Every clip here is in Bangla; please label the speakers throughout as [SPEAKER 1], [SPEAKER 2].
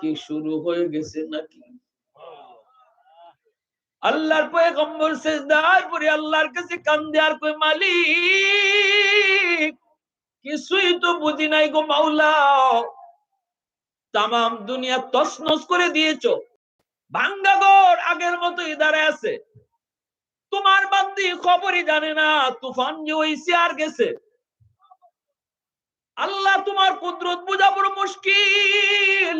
[SPEAKER 1] কি শুরু হয়ে গেছে নাকি? আল্লাহর পয়গম্বর সেজদার পরে আল্লাহর কাছে কান্দে আর কই মালিক, কিছুই তো বুঝি নাই গো মাওলা। দুনিয়া তছনছ করে দিয়েছ। ভাঙ্গা ঘর আগের মতোই দাঁড়ায় আছে। তোমার বান্দি খবরই জানে না, তুফান যে হইছে আর গেছে। আল্লাহ তোমার কুদরত বোঝা মুশকিল।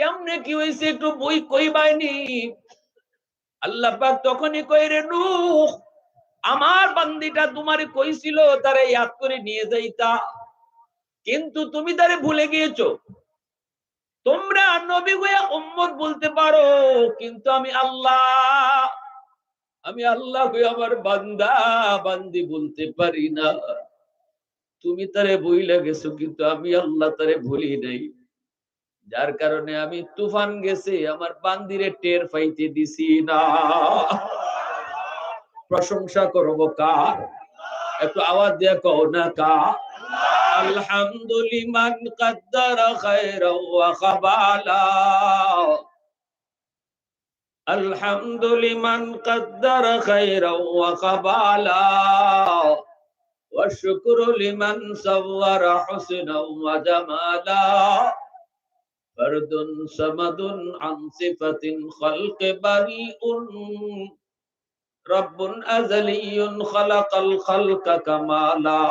[SPEAKER 1] কেমনে কি হয়েছে একটু বই কই বাইনি আল্লাহ পাক তখনই কই রে নূহ, আমার বান্দিটা তোমারে কইছিল তারে ইয়াদ করে নিয়ে যাইতা। কিন্তু তুমি তারে ভুলে গিয়েছো। তোমরা নবী হয়ে উম্মত বলতে পারো, কিন্তু আমি আল্লাহ আমি আল্লাহ হয়ে আমার বান্দা, বান্দি বলতে পারি না। তুমি তারে বইলে গেছো, কিন্তু আমি আল্লাহ তারে ভুলি নাই। যার কারণে আমি তুফান গেছে আমার বান্দিরে টের পাইতে দিছি না প্রশংসা করবো কার একটু আওয়াজ দিয়ে কও না কা আলহামদুলিমান কদ্দার খায়রা ওয়া খাবালা আলহামদুলিমান কদ্দার খায়রা ওয়া খাবালা والشكر لمن صور حسنا وجمالا فرد صمد عن صفة خلق بريء. رب أزلي خلق الخلق كمالا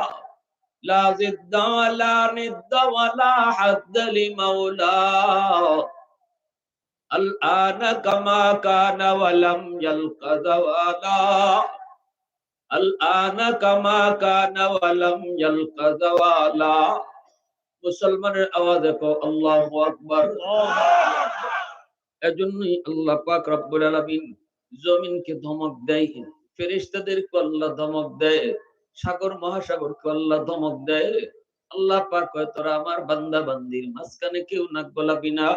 [SPEAKER 1] لا ضد ولا ند ولا حد لمولى الآن كما كان ولم يلق زوالا. الآن كما كان ولم يلق زوالا. মুসলমানের আওয়াজে কো আল্লাহু আকবার। এজন্যই আল্লাহ পাক রব্বুল আলামিন জমিনকে ধমক দেয় ফেরেশতাদেরকে আল্লাহ ধমক দেয়, সাগর, মহাসাগরকে আল্লাহ ধমক দেয়। আল্লাহ পাক কয় তোরা আমার বান্দা, বান্দির মাঝখানে কেউ নাক গলাবি না।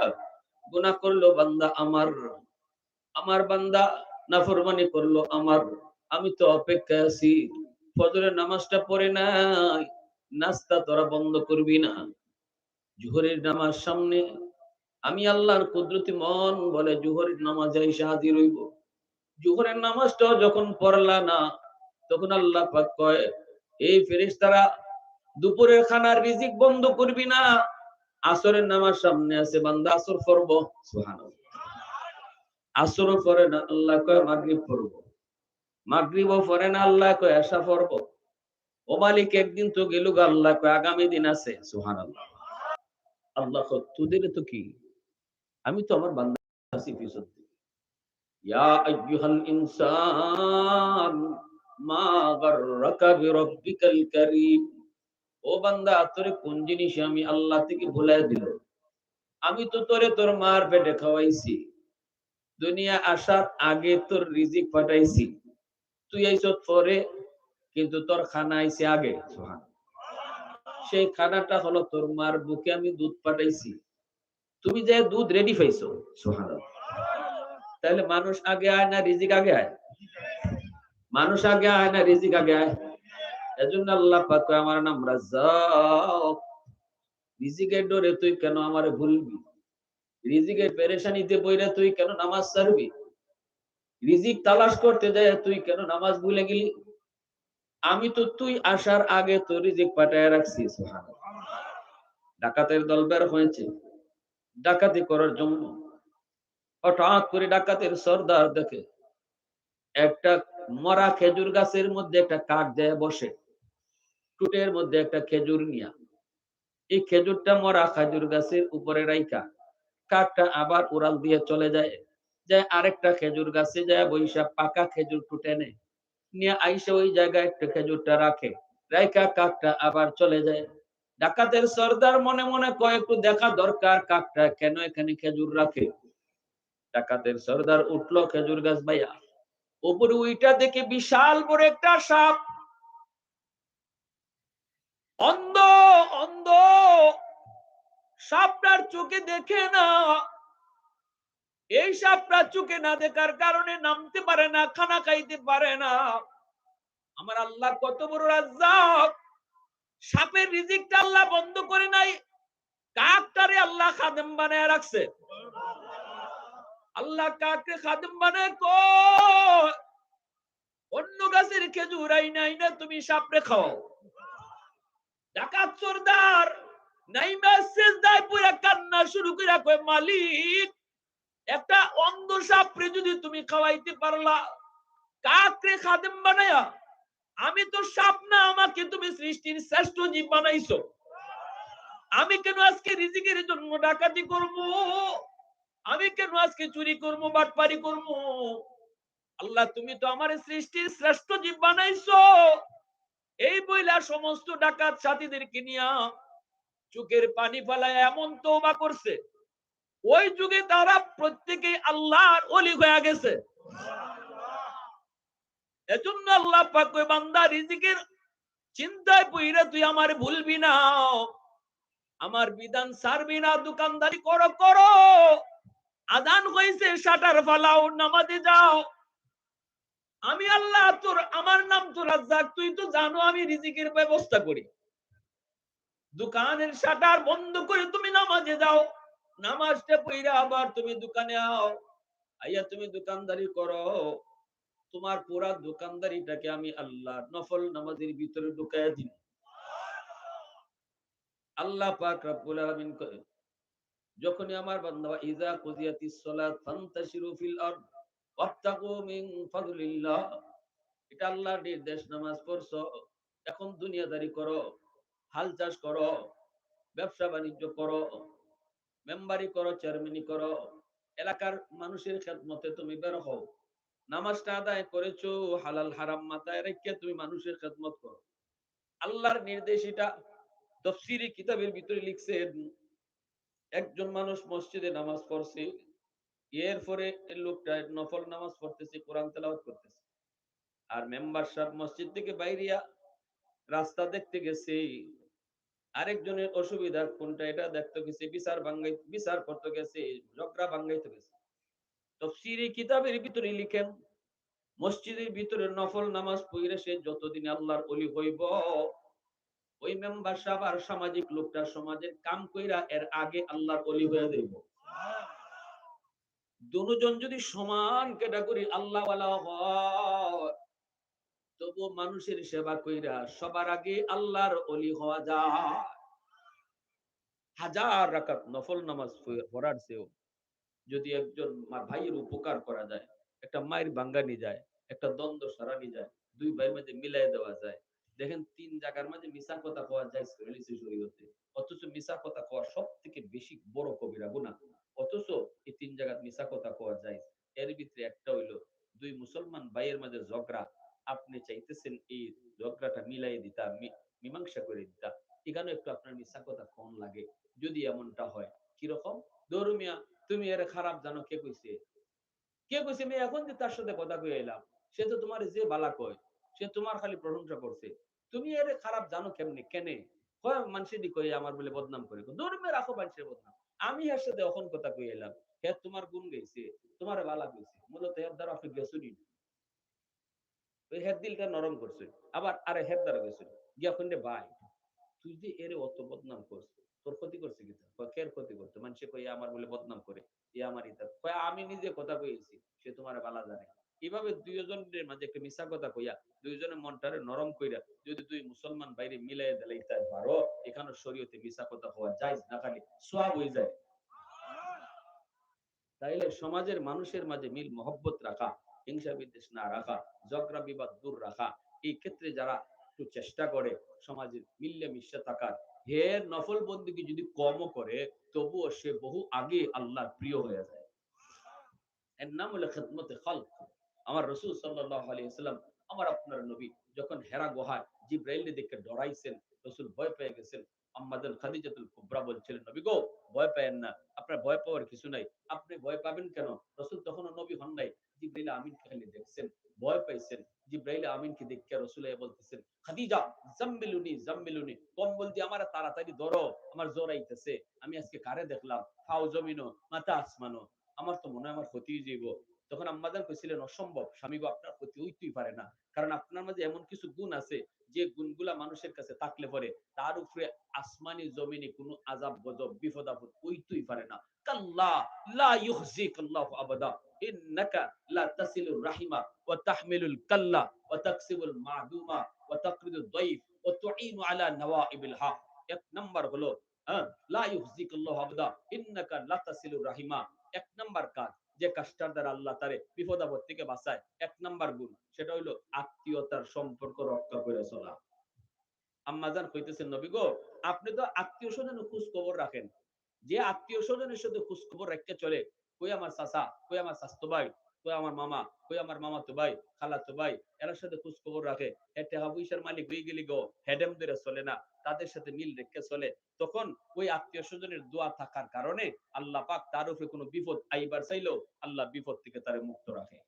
[SPEAKER 1] গুনাহ করল বান্দা আমার আমার বান্দা নাফরমানি করল আমার। আমি তো অপেক্ষায় আছি, ফজরের নামাজটা পড়ে নাই। নাস্তা তোরা বন্ধ করবি না। জোহরের নামাজ সামনে। আমি আল্লাহর কুদরতি মন বলে জোহরের নামাজ এসে হাজির হইব। জোহরের নামাজটাও যখন পড়লা না, তখন আল্লাহ পাক কয়, এই ফেরেশতারা, দুপুরের খানার রিজিক বন্ধ করবি না। আসরের নামাজ সামনে আছে, বান্দা আসর পড়ব। সুবহানাল্লাহ। আসরও পড়ে না, আল্লাহ কয়, মাগরিব পড়ব। মাগরিবও পড়ে না, আল্লাহ কয় এশা পড়ব। ও মালিক একদিন তো গেল আল্লাহ আগামী দিন আছে। সুবহানাল্লাহ। আল্লাহ কয়, তোদের তো কি? আমি তো আমার বান্দা আছি পিছন ইনসান, মা বান্দা কোন জিনিস আমি আল্লাহ ভুলাই দুনিয়া আসার আগে তোর রিজিক পাঠাইছি তুই আইছ পরে কিন্তু তোর খানা আইছে আগে। সেই খানাটা হলো তোর মার বুকে আমি দুধ পাঠাইছি। তুমি যে দুধ রেডি পাইছো তাহলে মানুষ আগে আয় না রিজিক আগে আয়? মানুষ আগে আয় না রিজিক আগে আয়? এজন্য আল্লাহ পাক আমার নাম রাজ্জাক। রিজিকের ডরে তুই কেন আমারে ভুলবি? রিজিকের পেরেশানিতে বইরা তুই কেন নামাজ ছাড়বি? রিজিক তালাশ করতে যায় তুই কেন নামাজ ভুলে গেলি? আমি তো তুই আসার আগে তো রিজিক পাঠায় রাখছি। ডাকাতের দল বের হয়েছে। ডাকাতি করার জন্য। হঠাৎ করে ডাকাতের সর্দার দেখে, একটা মরা খেজুর গাছের মধ্যে একটা কাক দেয় বসে। টুটের মধ্যে একটা খেজুর নিয়া। এই খেজুরটা মরা খেজুর গাছের উপরে রাইকা কাকটা আবার উড়াল দিয়ে চলে যায়। যায় আরেকটা খেজুর গাছে যায় বৈশা পাকা খেজুর টুটে নেয়। নিয়ে আইসা ওই জায়গায় একটা খেজুরটা রাখে। রাইকা কাকটা আবার চলে যায়। ডাকাতের সর্দার মনে মনে কয়, একটু দেখা দরকার কাকটা, কেন এখানে খেজুর রাখে? ডাকাতের সর্দার উঠল খেজুর গাছ ভাইয়া উপরে ওইটা দেখে বিশাল বড় একটা সাপ। অন্ধ অন্ধ, সাপটার চোখে দেখে না। এই সাপটা চোখে না দেখার কারণে নামতে পারে না, খানা খাইতে পারে না। আমার আল্লাহ কত বড় রাজ্জাক। সাপের রিজিকটা আল্লাহ বন্ধ করে নাই। কাকটারে আল্লাহ খাদেম বানায় রাখছে। আল্লাহ কাকে খাদেম বানায়? কো অন্য গাছের খেজুর নাই না, তুমি সাপড়ে খাও। ডাকাত চোরদার নাই মেসেজ দেয় পুরা কান্না শুরু করে মালিক। একটা অন্ধ সাপড়ে যদি তুমি খাওয়াইতে পারলা, কাকরে খাদেম বানায়া, আমি তো সাপ না, আমাকে তুমি সৃষ্টির শ্রেষ্ঠ জীব বানাইছো। আমি কেন আজকে রিজিকের জন্য ডাকাতি করব? আমি কেন আজকে চুরি করব, বাটপারি করব? আল্লাহ, তুমি তো আমার সৃষ্টির শ্রেষ্ঠ জীব বানাইছো। এই বইলা সমস্ত ডাকাত সাথীদেরকে নিয়া চোখের পানি ফেলায় এমন তওবা করছে। ওই যুগে তারা প্রত্যেকে আল্লাহর অলি হয়ে গেছে। এজন্য আল্লাহ পাক বান্দা রিজিকের চিন্তায় পইরা তুই আমার ভুলবি না। আমার বিধান ছাড়বি না, দোকানদারি করো করো। আদান হইছে শাটার ফালাও, নামাজে যাও। আমি আল্লাহ তোর, আমার নাম তো রাজ্জাক, তুই তো জানো আমি রিজিকের ব্যবস্থা করি। দোকানের শাটার বন্ধ করে তুমি নামাজে যাও। নামাজটা পইরা আবার তুমি দোকানে আও। আইয়া তুমি দোকানদারি করো। তোমার পুরা দোকানদারিটাকে আমি আল্লাহ নফল নামাজের ভিতরে ঢুকাইয়া দিন আল্লাহ পাক রব্বুল আলামিন কয়, যখনই আমার বান্দা ইজা কুদিয়াতিস সালাত ফান্তাশিরু ফিল আরদ, ওয়াবতাগু মিন ফাদলিল্লাহ এটা আল্লাহর নির্দেশ, নামাজ পড়ছো, এখন দুনিয়াদারি করো, হাল চাষ করো, ব্যবসা বাণিজ্য করো মেম্বারি করো চেয়ারম্যানি করো, এলাকার মানুষের খেদমতে তুমি বের হও। নামাজটা আদায় করেছ, হালাল হারাম মাথায় রেখে তুমি মানুষের খেদমত করো। আল্লাহর নির্দেশ এটা তফসিরি কিতাবের ভিতরে লিখছেন, একজন মানুষ মসজিদে নামাজ পড়ছে, এরপরে লোকটা নফল নামাজ পড়তেছে, কোরআন তেলাওয়াত করতেছে। আর মেম্বার সাহেব মসজিদ থেকে বাইরিয়া রাস্তা দেখতে গেছে আরেকজনের অসুবিধা কোনটা? এটা দেখতে গেছে, বিচার বাঙ্গাই বিচার করতে গেছে, ঝগড়া বাঙ্গাইতে গেছে। তফসিরি কিতাবের ভিতরে লিখেন, মসজিদের ভিতরে নফল নামাজ পড়ে সে যতদিন আল্লাহর অলি হইব, ওই মেম্বার সাহেব আর সামাজিক লোকটা সমাজের কাম কইরা এর আগে আল্লাহর অলি হয়ে যাইব। দুজন যদি সমান ক্যাটাগরি আল্লাহ হয় তবু মানুষের সেবা কইরা সবার আগে আল্লাহর অলি হওয়া যায়। হাজার রাকাত নফল নামাজ পড়ার চেয়েও যদি একজন ভাইয়ের উপকার করা যায়, একটা মায়ের ভাঙ্গানি যায়, একটা দ্বন্দ্ব সারানি যায়, দুই ভাইয়ের মধ্যে মিলাই দেওয়া যায়। দেখেন তিন জায়গার মাঝে মিশা কথা কওয়া যায় শরীয়তে, অথচ মিশা কথা কওয়া সব থেকে বেশি বড় কবিরা গুনাহ অথচ এই তিন জায়গার মিশা কথা কওয়া যায়। এর ভিতরে একটা হইল, দুই মুসলমান ভাইয়ের মাঝে ঝগড়া আপনি চাইতেছেন এই ঝগড়াটা মিলাই দিতা মীমাংসা করে দিতা এখানে একটু আপনার মিশা কথা কম লাগে, যদি এমনটা হয়। কীরকম ধর্মিয়া তুমি এর খারাপ জানো, কে কইছে? কে কইছে? আমি এখন যে তার সাথে কথা কই এলাম, সে তো তোমার যে বালা কয়, সে তোমার খালি প্রশংসা করছে। তুমি এর খারাপ জানো কেমনে? কেনে? কয় মানুষের দি কই আমার বলে বদনাম করে। ধর্মে রাখো মানুষের বদনাম। আমি এর সাথে এখন কথা কই এলাম, হে তোমার গুণ গাইছে তোমার বালা কইছে। মূলত এর দ্বারা আপনি গেছুনি ওই হের দিলটা নরম করছে। আবার আরে হের দ্বারা গেছে গিয়া ফোনে ভাই, তুই যে এর অত বদনাম করছিস তোর ক্ষতি করছে কি কের ক্ষতি করতে? মানুষে কই আমার বলে বদনাম করে এ আমার ইতা কয়, আমি নিজে কথা কইছি, সে তোমার বালা জানে। এইভাবে দুইজনের মাঝে একটা মিশা কথা কইয়া দুইজনের মনটারে নরম কইরা যদি তুই মুসলমান বাইরে মিলাই দিলে তাই পারো এখানে শরীয়তে মিশা কথা হওয়া যায় না খালি, সোয়াব হয়ে যায়। তাইলে সমাজের মানুষের মাঝে মিল, মহব্বত রাখা, হিংসা বিদ্বেষ না রাখা ঝগড়া বিবাদ দূর রাখা। এই ক্ষেত্রে যারা একটু চেষ্টা করে সমাজের মিল্লে মিশে থাকার, হে নফল বন্দীকে যদি কমও করে, তবুও সে বহু আগে আল্লাহর প্রিয় হয়ে যায়। এর নাম হলো খেদমতে খালক। আমার রসুল সাল্লাহ আলাইসাল্লাম আমার আপনার নবী, যখন হেরা গুহায় জিব্রাইল দেখে ডরাইছেন, রসুল ভয় পেয়ে গেছেন। আম্মাদান খাদিজাতুল কুবরা বলছিলেন, নবী গো, ভয় পায়েন না। আপনার ভয় পাওয়ার কিছু নাই। আপনি ভয় পাবেন কেন? রসুল তখনও নবী হন নাই। জিব্রাইল আমিন খালি দেখছেন ভয় পাইছেন জিব্রাইল আমিনকে দেখে রসুল বলতেছেন, খাদিজা, জাম্মিলুনি জাম্মিলুনি, কম্বল দিয়ে আমার তাড়াতাড়ি ধরো, আমার জ্বর আইতেছে। আমি আজকে কারে দেখলাম? ফাও জমিনো মাথা আসমানো আমার তো মনে হয় আমার ক্ষতি যাইব। তখন আম্মাদান কইছিলেন অসম্ভব স্বামী আপনার ক্ষতি হইতেই পারে না। কারণ আপনার মাঝে এমন কিছু গুণ আছে যে গুণগুলা মানুষের কাছে থাকলে পরে তার উপরে আসমানি জমিনে কোনো আজাব গজব বিপদ আপদ ওইতুই পারে না। কাল্লা লা ইউহজিক আল্লাহ আবাদা। ইন্নাকা লা তাসিলুর রাহিমা ওয়া তাহমিলুল কাল্লা ওয়া তাকসিবুল মাদুমা ওয়া তাকরিদুদ দাইফ ওয়া তুঈনু আলা নওয়াইবিল হক। এক নাম্বার হলো হ্যাঁ, লা ইউহজিক আল্লাহ আবাদা। ইন্নাকা লা তাসিলুর রাহিমা। এক নাম্বার কাজ যে কাজটার দ্বারা আল্লাহ তারে বিপদ আপদ থেকে বাঁচায়, এক নাম্বার গুণ, সেটা হইল আত্মীয়তার সম্পর্ক রক্ষা করে চলা। আম্মাজান কইতেছেন, নবী গো, আপনি তো আত্মীয় স্বজনের খোঁজ খবর রাখেন। যে আত্মীয় স্বজনের সাথে খোঁজ খবর রেখে চলে, কই আমার চাচা, কই আমার স্বাস্থ্য ভাই, কই আমার মামা, কই আমার মামা তো ভাই খালা তো ভাই এর সাথে খোঁজ খবর রাখে। এ টাকা পয়সার মালিক হয়ে গেলি গো, হেডেম ধরে চলে না। তাদের সাথে মিল রেখে চলে, তখন ওই আত্মীয় স্বজনের দোয়া থাকার কারণে আল্লাহ পাক তার উপরে কোনো বিপদ আইবার চাইলেও আল্লাহ বিপদ থেকে তারে মুক্ত রাখে।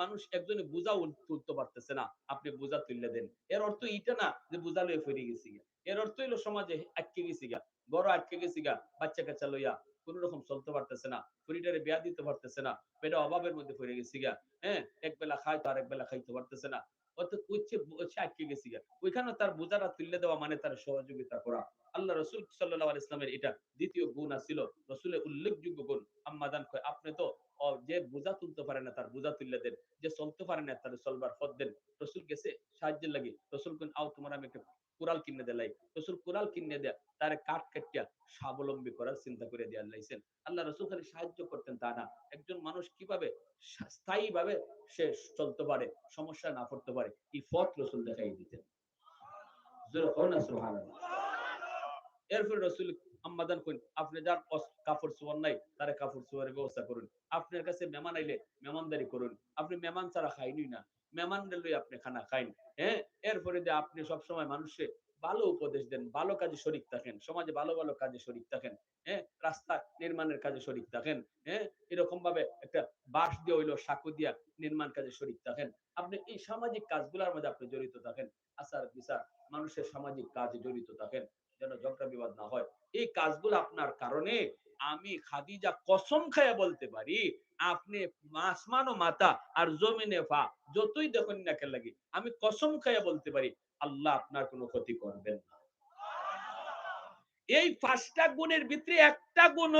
[SPEAKER 1] মানুষ তুলতে পারতেছে না, আপনি এর অর্থ না যে ফিরে এর অর্থ সমাজে বড় আটকে বাচ্চা কাচ্চা লইয়া কোন রকম চলতে পারতেছে না পরিটারে বিয়া দিতে পারতেছে না, পেটে অভাবের মধ্যে পড়ে গেছি গা হ্যাঁ এক বেলা খায় আর এক বেলা খাইতে পারতেছে না অর্থাৎ হচ্ছে আটকে গেছি গা। ওইখানে তার বোঝাটা তুলে দেওয়া মানে তার সহযোগিতা করা। আল্লাহ রসুল সাল্লাহ ইসলামের এটা দ্বিতীয় গুণ আছিল, রসুলের উল্লেখযোগ্য গুণ আম্মাদান কয়, আপনি তো যে বোঝা তুলতে পারে না তার বোঝা তুললে দেন, যে চলতে পারে না তার চলবার পথ দেন। রসুল গেছে, সাহায্যের লাগে। রসুল আও তোমার আমি একটা কুরাল কিনে দিলাই রসুল কুরাল কিনে দেয়া, তার কাঠ কাটিয়া স্বাবলম্বী করার চিন্তা করে দিয়ে লাইছেন। আল্লাহ রসুল খালি সাহায্য করতেন তা না। একজন মানুষ কীভাবে স্থায়ী ভাবে সে চলতে পারে, সমস্যা না পড়তে পারে, এই পথ রসুল দেখাই দিতেন। এরপরে রসুল আম্মাদান কইন আপনি যার কাপড় চোপড় নাই, তারে কাপড় চোপড়ের ব্যবস্থা করুন। আপনার কাছে মেহমান আইলে মেহমানদারি করুন। আপনি মেহমান ছাড়া খাইনি না। মেহমান লই আপনি খানা খাইন হ্যাঁ? এরপরে যে আপনি সব সময় মানুষে ভালো উপদেশ দেন, ভালো কাজে শরিক থাকেন, সমাজে ভালো ভালো কাজে শরিক থাকেন হ্যাঁ? রাস্তা নির্মাণের কাজে শরিক থাকেন হ্যাঁ? এরকম ভাবে একটা বাঁশ দিয়ে হইল সাঁকু দিয়া নির্মাণ কাজে শরিক থাকেন। আপনি এই সামাজিক কাজগুলোর মধ্যে আপনি জড়িত থাকেন। আচার বিচার মানুষের সামাজিক কাজে জড়িত থাকেন। যেন ঝগড়া বিবাদ না হয়। এই কাজগুলো আপনার কারণে আমি খাদিজা কসম খায়া বলতে পারি, আপনি আসমান ও মাতা আর জমিনে ফা, যতই দেখুন না কেন লাগে, আমি কসম খায়া বলতে পারি, আল্লাহ আপনার কোনো ক্ষতি করবেন না। এই পাঁচটা গুণের ভিতরে একটা গুণ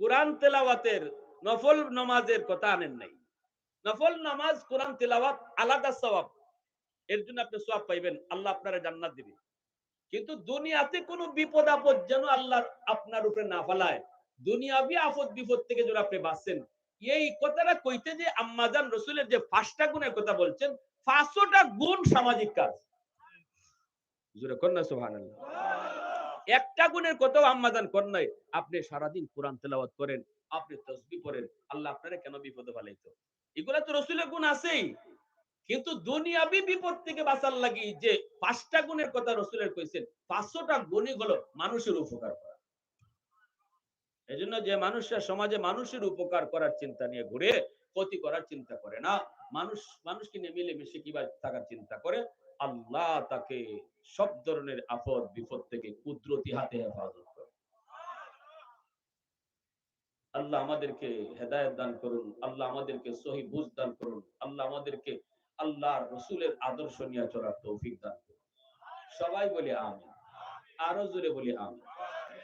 [SPEAKER 1] কোরআন তেলাওয়াতের নফল নামাজের কথা আনেন নাই। নফল নামাজ, কোরআন তেলাওয়াত আলাদা সওয়াব এর জন্য আপনি সওয়াব পাইবেন, আল্লাহ আপনারা জান্নাত দিবে। কিন্তু দুনিয়াতে কোনো বিপদ আপদ যেন আল্লাহ আপনার উপরে না ফেলায়। দুনিয়াবি আপদ বিপদ থেকে যেন আপনি বাঁচছেন এই কথাটা কইতে যে আম্মাজান রসুলের যে পাঁচটা গুণের কথা বলছেন, পাঁচশোটা গুণ সামাজিক কাজ। একটা গুণের কথাও আম্মাজান কর নাই। আপনি সারাদিন কোরআন তেলাওয়াত করেন, আপনি তসবি পড়েন, আল্লাহ আপনারা কেন বিপদে ফেলাইতো? এগুলা তো রসুলের গুণ আছেই। কিন্তু দুনিয়াবি বিপদ থেকে বাঁচার লাগি যে পাঁচটা গুণের কথা রসুলের কইছেন, পাঁচশোটা গুণই হলো মানুষের উপকার করা। এই জন্য যে মানুষরা সমাজে মানুষের উপকার করার চিন্তা নিয়ে ঘুরে ক্ষতি করার চিন্তা করে না। মানুষ, মানুষকে নিয়ে মিলেমিশে কীভাবে থাকার চিন্তা করে। আল্লাহ তাকে সব ধরনের আপদ, বিপদ থেকে কুদরতি হাতে হেফাজত করে আল্লাহ আমাদেরকে হেদায়ত দান করুন। আল্লাহ আমাদেরকে সহি বুঝ দান করুন। আল্লাহ আমাদেরকে আল্লাহর রসুলের আদর্শ নিয়ে চলার তৌফিক দান সবাই বলি আমি আরও জোরে বলি আমি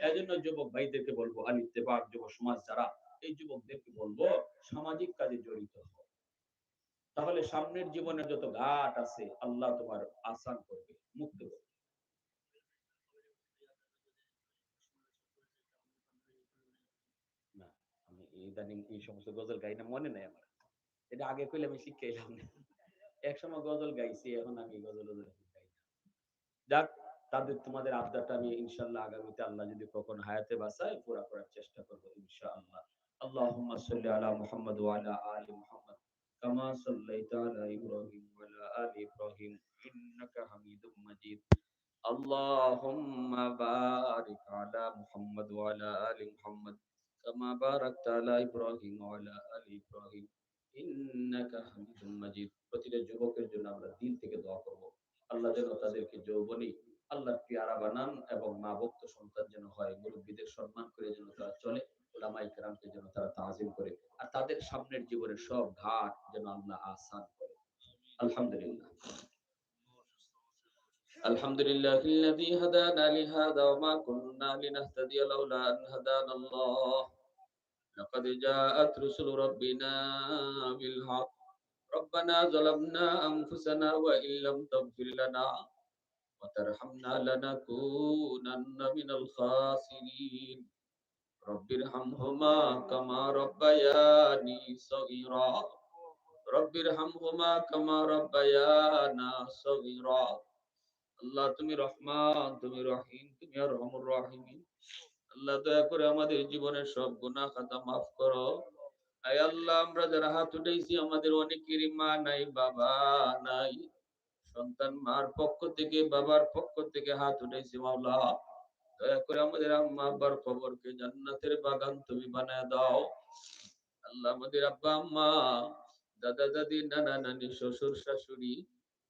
[SPEAKER 1] এজন্য যুবক ভাইদেরকে বলব আলিত্তেবাগ যুব সমাজ যারা, এই যুবকদেরকে বলব, সামাজিক কাজে জড়িত তাহলে সামনের জীবনের যত ঘাট আছে, আল্লাহ তোমার আসান করবে, মুক্ত করবে। ইদানিং এই সমস্ত গজল গাই না, মনে নাই আমার। এটা আগে কইলে আমি শিখে এলাম না। এক সময় গজল গাইছি এখন আমি গজল গজল গাই না যাক তাদের তোমাদের আবদারটা আমি ইনশাআল্লাহ আগামীতে আল্লাহ যদি কখন হায়াতে বাঁচায় পুরা করার চেষ্টা করবো ইনশাআল্লাহ اللهم صل على محمد وعلى آل محمد كما صليت على إبراهيم وعلى آل إبراهيم إنك حميد مجيد اللهم بارك على محمد وعلى آل محمد كما باركت على إبراهيم وعلى آل إبراهيم إنك حميد مجيد প্রতিটা যুবকের জন্য আমরা দিন থেকে দোয়া করব। আল্লাহ যেন তাদেরকে যৌবনী, আল্লাহর পিয়ারা বানান এবং মা ভক্ত সন্তান যেন হয়, মুরব্বীদের সম্মান করে যেন তারা চলে ওলামাই কেরামকে যেন তারা তাজিম করে, আর তাদের সামনের জীবনের সব ঘাট যেন আল্লাহ আসান করে। আলহামদুলিল্লাহ। الحمد لله الذي هدانا لهذا وما كنا لنهتدي لولا أن هدانا الله لقد جاءت رسل ربنا بالحق ربنا ظلمنا أنفسنا وإن لم تغفر لنا وترحمنا لنكونن من الخاسرين رب ارحمهما كما ربياني صغيرا رب ارحمهما كما ربيانا صغيرا আল্লাহ তুমি রহমান তুমি রহিম তুমি আর রহমুর রাহিমিন আল্লাহ দয়া করে আমাদের জীবনের সব গুনাহ খাতা মাফ করো আয় আল্লাহ, আমরা যারা হাত উঠেছি আমাদের অনেকেরই মা নাই, বাবা নাই। সন্তান মার পক্ষ থেকে, বাবার পক্ষ থেকে হাত উঠেছি মাওলা। দয়া করে আমাদের আম্মা আব্বার কবরকে জান্নাতের বাগান তুমি বানায় দাও। আল্লাহ আমাদের আব্বা, আম্মা, দাদা, দাদি, নানা, নানি, শ্বশুর, শাশুড়ি,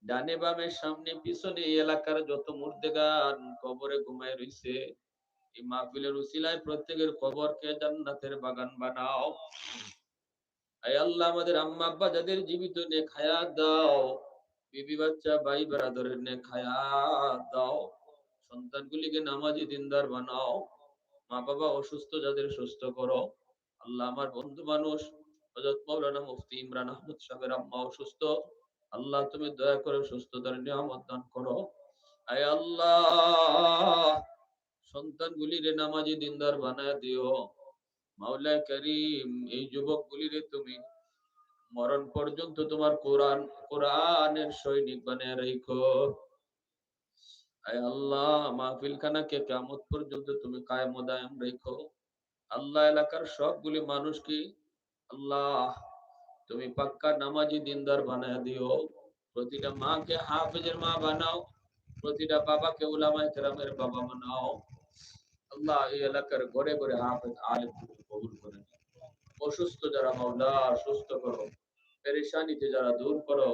[SPEAKER 1] ডানে বামে, সামনে, পিছনে এই এলাকার যত মুর্দেগান কবরে ঘুমায় রইছে, এই মাহফিলের উসিলায় প্রত্যেকের কবরকে জান্নাতের বাগান বানাও। আয় আল্লাহ, আমাদের আম্মা আব্বা যাদের জীবিত নে খায়াত দাও, বিবি বাচ্চা, ভাই বেড়াদরের নে খায়াত দাও, সন্তানগুলিকে নামাজি দিনদার বানাও, মা বাবা অসুস্থ যাদের সুস্থ করো, আল্লাহ আমার বন্ধু মানুষ, হযরত মাওলানা মুফতি ইমরান আহমদ সাহেবের আম্মা অসুস্থ, আল্লাহ তুমি দয়া করে সুস্থতার নিয়ামত দান করো। আয় আল্লাহ, সন্তানগুলিরে নামাজি দিনদার বানায় দিও। মাওলা করিম, এই যুবকগুলিরে তুমি মরণ পর্যন্ত তোমার কোরআন, কোরআনের সৈনিক বানিয়ে রেখো। আল্লাহ মাহফিল খানাকে কেমত পর্যন্ত তুমি কায়েম রেখো। আল্লাহ এলাকার সবগুলি মানুষকে আল্লাহ তুমি পাক্কা নামাজি দিনদার বানায় দিও। প্রতিটা মাকে হাফেজের মা বানাও, প্রতিটা বাবাকে উলামায়ে কেরামের বাবা বানাও। আল্লাহ এই এলাকার ঘরে ঘরে হাফেজ আলেম কবুল করে অসুস্থ যারা মাওলা, সুস্থ করো। পেরেশানিতে যারা দূর করো।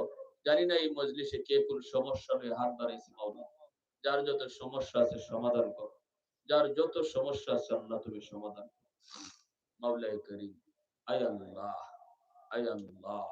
[SPEAKER 1] জানি না এই মজলিসে কে কোন সমস্যা নিয়ে হাত বাড়াইছে মাওলা। যার যত সমস্যা আছে সমাধান করো। যার যত সমস্যা আছে আল্লাহ তুমি সমাধান করো। মাওলাই করিম আয় আল্লাহ আয় আল্লাহ